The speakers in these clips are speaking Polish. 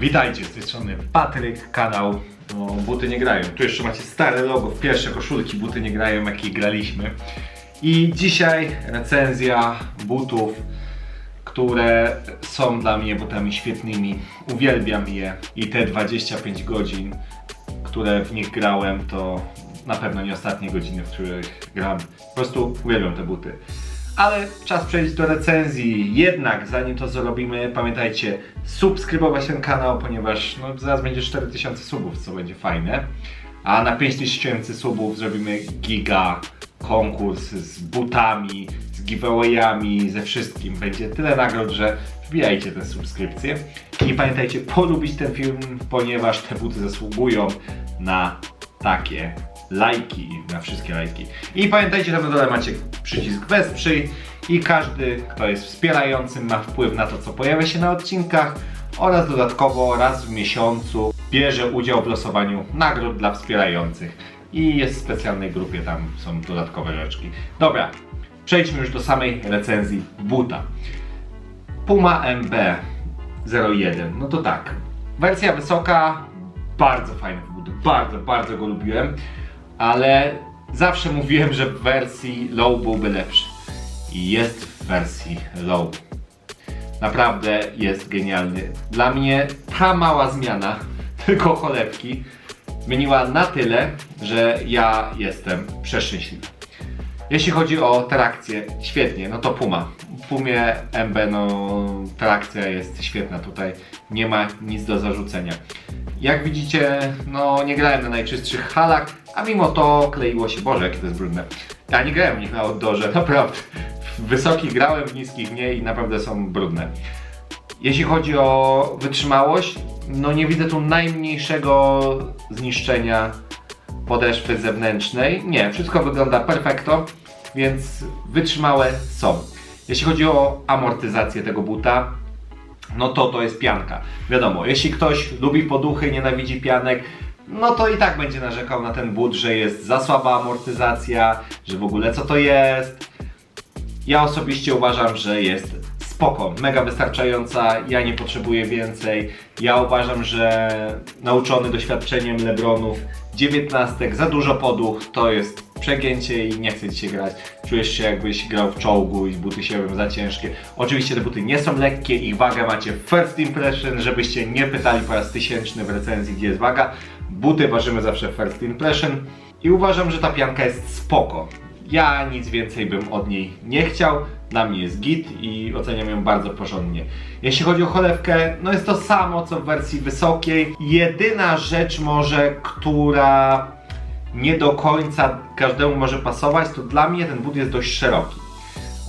Witajcie, z tej strony Patryk, kanał no, Buty nie grają. Tu jeszcze macie stare logo pierwsze koszulki Buty nie grają, jakie graliśmy. I dzisiaj recenzja butów, które są dla mnie butami świetnymi. Uwielbiam je i te 25 godzin, które w nich grałem, to na pewno nie ostatnie godziny, w których gram. Po prostu uwielbiam te buty. Ale czas przejść do recenzji. Jednak zanim to zrobimy, pamiętajcie, subskrybować ten kanał, ponieważ no, zaraz będzie 4000 subów, co będzie fajne. A na 5000 subów zrobimy giga konkurs z butami, z giveawayami, ze wszystkim. Będzie tyle nagród, że wbijajcie te subskrypcje. I pamiętajcie, polubić ten film, ponieważ te buty zasługują na takie lajki, na wszystkie lajki. I pamiętajcie, że na dole macie przycisk wesprzyj i każdy, kto jest wspierającym ma wpływ na to, co pojawia się na odcinkach oraz dodatkowo raz w miesiącu bierze udział w losowaniu nagród dla wspierających. I jest w specjalnej grupie, tam są dodatkowe rzeczki. Dobra, przejdźmy już do samej recenzji buta. Puma MB 01. No to tak. Wersja wysoka, bardzo fajny but, bardzo, bardzo go lubiłem, ale zawsze mówiłem, że w wersji low byłby lepszy. I jest w wersji low. Naprawdę jest genialny. Dla mnie ta mała zmiana, tylko cholewki, zmieniła na tyle, że ja jestem przeszczęśliwy. Jeśli chodzi o trakcję, świetnie, no to Puma. W Pumie MB, no trakcja jest świetna tutaj, nie ma nic do zarzucenia. Jak widzicie, no nie grałem na najczystszych halach, a mimo to kleiło się, Boże jakie to jest brudne. Ja nie grałem w nich na outdoorze, naprawdę. W wysokich grałem, w niskich nie i naprawdę są brudne. Jeśli chodzi o wytrzymałość, no nie widzę tu najmniejszego zniszczenia podeszwy zewnętrznej. Nie, wszystko wygląda perfekto, więc wytrzymałe są. Jeśli chodzi o amortyzację tego buta, no to to jest pianka. Wiadomo, jeśli ktoś lubi poduchy, nienawidzi pianek, no to i tak będzie narzekał na ten but, że jest za słaba amortyzacja, że w ogóle co to jest. Ja osobiście uważam, że jest spoko, mega wystarczająca, ja nie potrzebuję więcej. Ja uważam, że nauczony doświadczeniem Lebronów 19 za dużo poduch to jest przegięcie i nie chce ci się grać. Czujesz się jakbyś grał w czołgu i buty się robią za ciężkie. Oczywiście te buty nie są lekkie, ich wagę macie first impression, żebyście nie pytali po raz tysięczny w recenzji gdzie jest waga. Buty ważymy zawsze first impression i uważam, że ta pianka jest spoko. Ja nic więcej bym od niej nie chciał. Dla mnie jest git i oceniam ją bardzo porządnie. Jeśli chodzi o cholewkę, no jest to samo co w wersji wysokiej. Jedyna rzecz może, która nie do końca każdemu może pasować, to dla mnie ten but jest dość szeroki.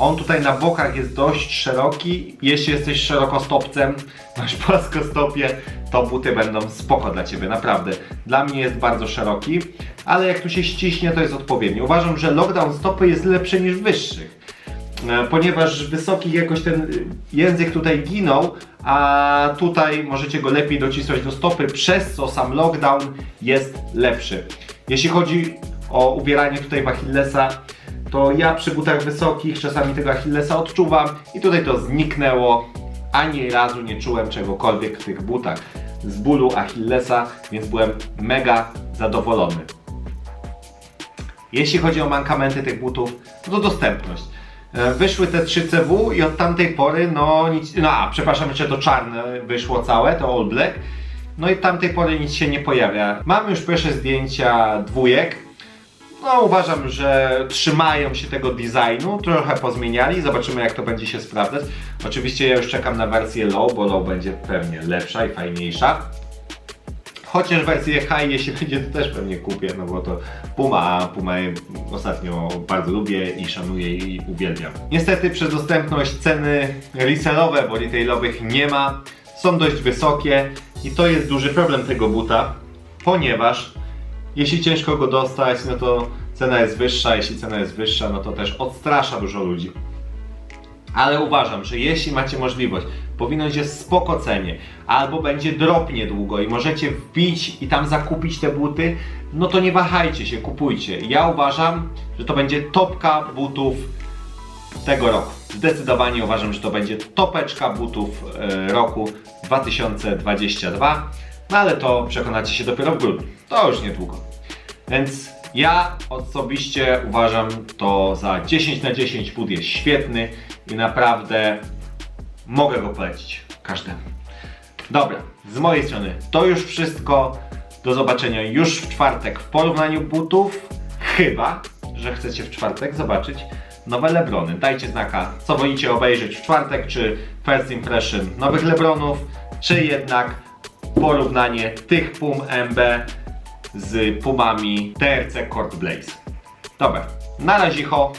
On tutaj na bokach jest dość szeroki. Jeśli jesteś szerokostopcem, masz płaskostopie, to buty będą spoko dla Ciebie, naprawdę. Dla mnie jest bardzo szeroki, ale jak tu się ściśnie, to jest odpowiednio. Uważam, że lockdown stopy jest lepszy niż wyższych. E, Ponieważ wysokich jakoś ten y, język tutaj ginął, a tutaj możecie go lepiej docisnąć do stopy, przez co sam lockdown jest lepszy. Jeśli chodzi o ubieranie tutaj Achillesa, to ja przy butach wysokich czasami tego Achillesa odczuwam i tutaj to zniknęło. Ani razu nie czułem czegokolwiek w tych butach z bólu Achillesa, więc byłem mega zadowolony. Jeśli chodzi o mankamenty tych butów, no to dostępność. E, Wyszły te 3 CW i od tamtej pory, no nic, no a przepraszam, jeszcze to czarne wyszło całe, to all black. No i tamtej pory nic się nie pojawia. Mam już pierwsze zdjęcia dwójek. No uważam, że trzymają się tego designu, trochę pozmieniali, zobaczymy jak to będzie się sprawdzać. Oczywiście ja już czekam na wersję low, bo low będzie pewnie lepsza i fajniejsza. Chociaż wersję high, jeśli będzie, to też pewnie kupię, no bo to Puma, a Puma ostatnio bardzo lubię i szanuję i uwielbiam. Niestety przez dostępność ceny resellowe, bo retailowych nie ma, są dość wysokie i to jest duży problem tego buta, ponieważ jeśli ciężko go dostać, no to cena jest wyższa, jeśli cena jest wyższa, no to też odstrasza dużo ludzi. Ale uważam, że jeśli macie możliwość, powinno się spoko cenie, albo będzie drop niedługo i możecie wbić i tam zakupić te buty, no to nie wahajcie się, kupujcie. Ja uważam, że to będzie topka butów tego roku. Zdecydowanie uważam, że to będzie topeczka butów e, roku 2022, no ale to przekonacie się dopiero w grudniu. To już niedługo. Więc ja osobiście uważam to za 10 na 10 but jest świetny i naprawdę mogę go polecić każdemu. Dobra, z mojej strony to już wszystko. Do zobaczenia już w czwartek w porównaniu butów. Chyba, że chcecie w czwartek zobaczyć nowe Lebrony. Dajcie znaka, co wolicie obejrzeć w czwartek, czy first impression nowych Lebronów, czy jednak porównanie tych Pum MB z Pumami TRC Court Blaze. Dobra, na razie ho,